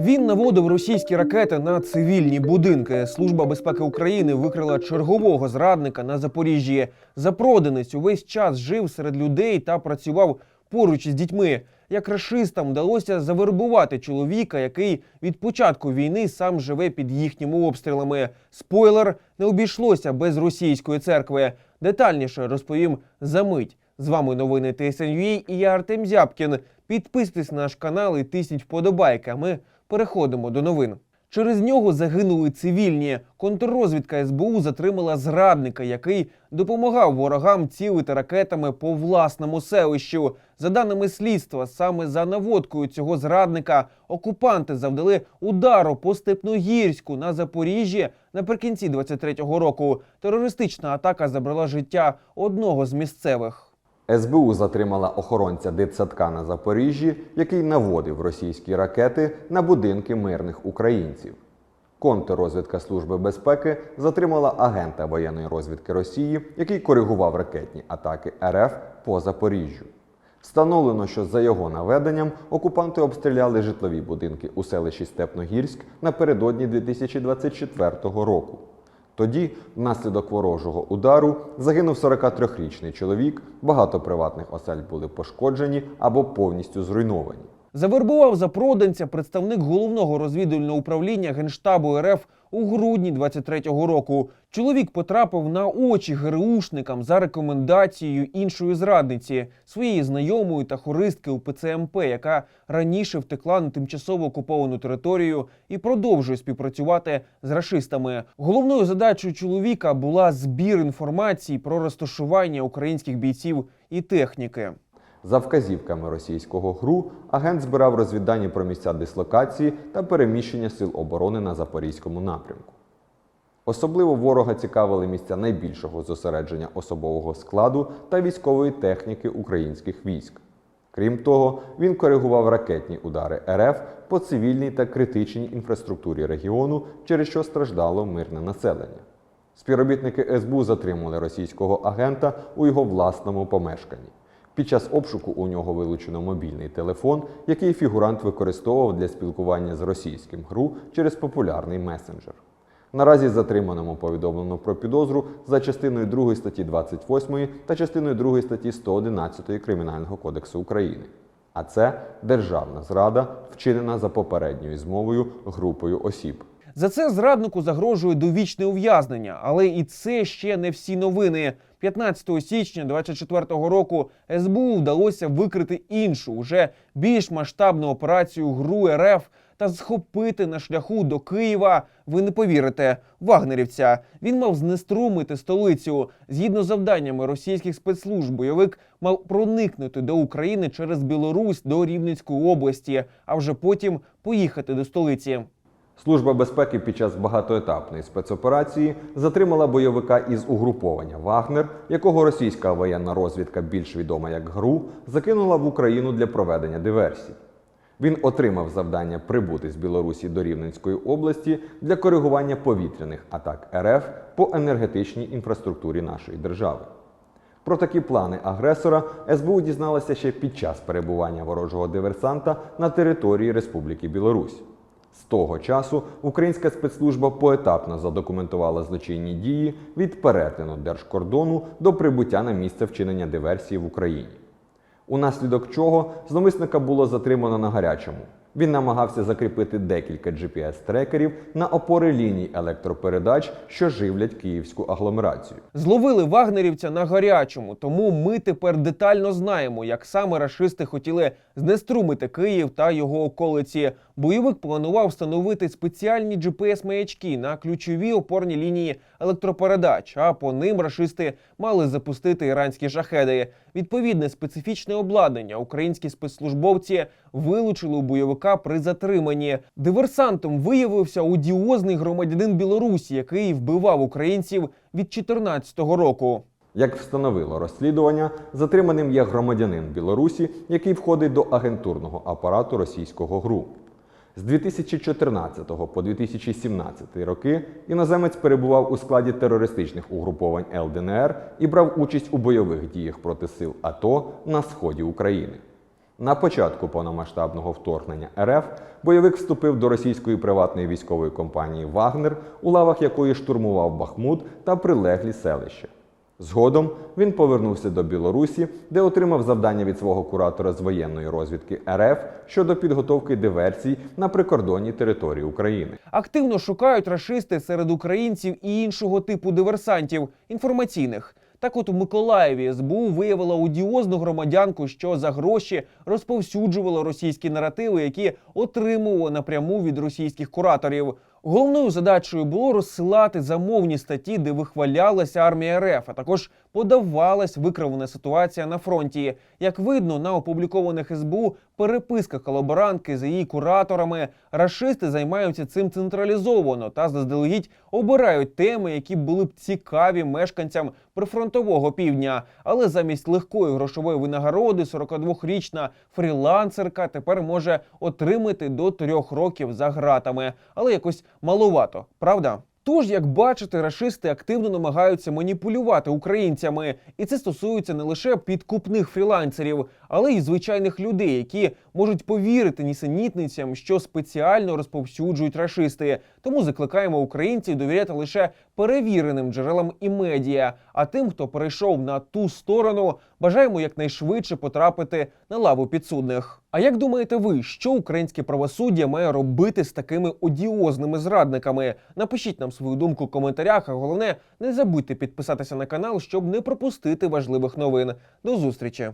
Він наводив російські ракети на цивільні будинки. Служба безпеки України викрила чергового зрадника на Запоріжжі. Запроданець увесь час жив серед людей та працював поруч із дітьми. Як рашистам вдалося завербувати чоловіка, який від початку війни сам живе під їхніми обстрілами. Спойлер не обійшлося без російської церкви. Детальніше розповім за мить. З вами новини ТСНЮА і я Артем Зябкін. Підписуйтесь на наш канал і тисніть вподобайки. Ми переходимо до новин. Через нього загинули цивільні. Контррозвідка СБУ затримала зрадника, який допомагав ворогам цілити ракетами по власному селищу. За даними слідства, саме за наводкою цього зрадника окупанти завдали удару по Степногірську на Запоріжжі наприкінці 23-го року. Терористична атака забрала життя одного з місцевих. СБУ затримала охоронця дитсадка на Запоріжжі, який наводив російські ракети на будинки мирних українців. Контррозвідка Служби безпеки затримала агента воєнної розвідки Росії, який коригував ракетні атаки РФ по Запоріжжю. Встановлено, що за його наведенням окупанти обстріляли житлові будинки у селищі Степногірськ напередодні 2024 року. Тоді, внаслідок ворожого удару, загинув 43-річний чоловік, багато приватних осель були пошкоджені або повністю зруйновані. Завербував запроданця представник головного розвідувального управління Генштабу РФ у грудні 23-го року. Чоловік потрапив на очі ГРУшникам за рекомендацією іншої зрадниці, своєї знайомої та хористки у ПЦМП, яка раніше втекла на тимчасово окуповану територію і продовжує співпрацювати з рашистами. Головною задачею чоловіка була збір інформації про розташування українських бійців і техніки. За вказівками російського ГРУ агент збирав розвіддані про місця дислокації та переміщення сил оборони на запорізькому напрямку. Особливо ворога цікавили місця найбільшого зосередження особового складу та військової техніки українських військ. Крім того, він коригував ракетні удари РФ по цивільній та критичній інфраструктурі регіону, через що страждало мирне населення. Співробітники СБУ затримали російського агента у його власному помешканні. Під час обшуку у нього вилучено мобільний телефон, який фігурант використовував для спілкування з російським ГРУ через популярний месенджер. Наразі затриманому повідомлено про підозру за частиною 2 статті 28 та частиною 2 статті 111 Кримінального кодексу України. А це державна зрада, вчинена за попередньою змовою групою осіб. За це зраднику загрожує довічне ув'язнення, але і це ще не всі новини. 15 січня 24-го року СБУ вдалося викрити іншу, уже більш масштабну операцію ГРУ РФ та схопити на шляху до Києва. Ви не повірите, вагнерівця. Він мав знеструмити столицю. Згідно завданнями російських спецслужб, бойовик мав проникнути до України через Білорусь до Рівненської області, а вже потім поїхати до столиці. Служба безпеки під час багатоетапної спецоперації затримала бойовика із угруповання Вагнер, якого російська воєнна розвідка, більш відома як ГРУ, закинула в Україну для проведення диверсій. Він отримав завдання прибути з Білорусі до Рівненської області для коригування повітряних атак РФ по енергетичній інфраструктурі нашої держави. Про такі плани агресора СБУ дізналася ще під час перебування ворожого диверсанта на території Республіки Білорусь. З того часу українська спецслужба поетапно задокументувала злочинні дії від перетину держкордону до прибуття на місце вчинення диверсії в Україні. Унаслідок чого зловисника було затримано на гарячому. Він намагався закріпити декілька GPS-трекерів на опори ліній електропередач, що живлять київську агломерацію. Зловили вагнерівця на гарячому, тому ми тепер детально знаємо, як саме рашисти хотіли знеструмити Київ та його околиці. Бойовик планував встановити спеціальні GPS-маячки на ключові опорні лінії електропередач. А по ним рашисти мали запустити іранські шахеди. Відповідне специфічне обладнання українські спецслужбовці вилучили у бойовика при затриманні. Диверсантом виявився одіозний громадянин Білорусі, який вбивав українців від 2014 року. Як встановило розслідування, затриманим є громадянин Білорусі, який входить до агентурного апарату російського ГРУ. З 2014 по 2017 роки іноземець перебував у складі терористичних угруповань ЛДНР і брав участь у бойових діях проти сил АТО на сході України. На початку повномасштабного вторгнення РФ бойовик вступив до російської приватної військової компанії Вагнер, у лавах якої штурмував Бахмут та прилеглі селища. Згодом він повернувся до Білорусі, де отримав завдання від свого куратора з воєнної розвідки РФ щодо підготовки диверсій на прикордонній території України. Активно шукають рашисти серед українців і іншого типу диверсантів інформаційних. Так от у Миколаєві СБУ виявила одіозну громадянку, що за гроші розповсюджувала російські наративи, які отримувала напряму від російських кураторів. Головною задачею було розсилати замовні статті, де вихвалялася армія РФ, а також подавалась викривлена ситуація на фронті. Як видно на опублікованих СБУ переписках колаборантки з її кураторами, рашисти займаються цим централізовано та заздалегідь обирають теми, які були б цікаві мешканцям прифронтового півдня. Але замість легкої грошової винагороди 42-річна фрілансерка тепер може отримати до трьох років за гратами, але якось маловато, правда? Тож, як бачите, рашисти активно намагаються маніпулювати українцями, і це стосується не лише підкупних фрілансерів, але й звичайних людей, які можуть повірити нісенітницям, що спеціально розповсюджують рашисти. Тому закликаємо українців довіряти лише перевіреним джерелам і медіа. А тим, хто перейшов на ту сторону, бажаємо якнайшвидше потрапити на лаву підсудних. А як думаєте ви, що українське правосуддя має робити з такими одіозними зрадниками? Напишіть нам свою думку в коментарях. А головне, не забудьте підписатися на канал, щоб не пропустити важливих новин. До зустрічі!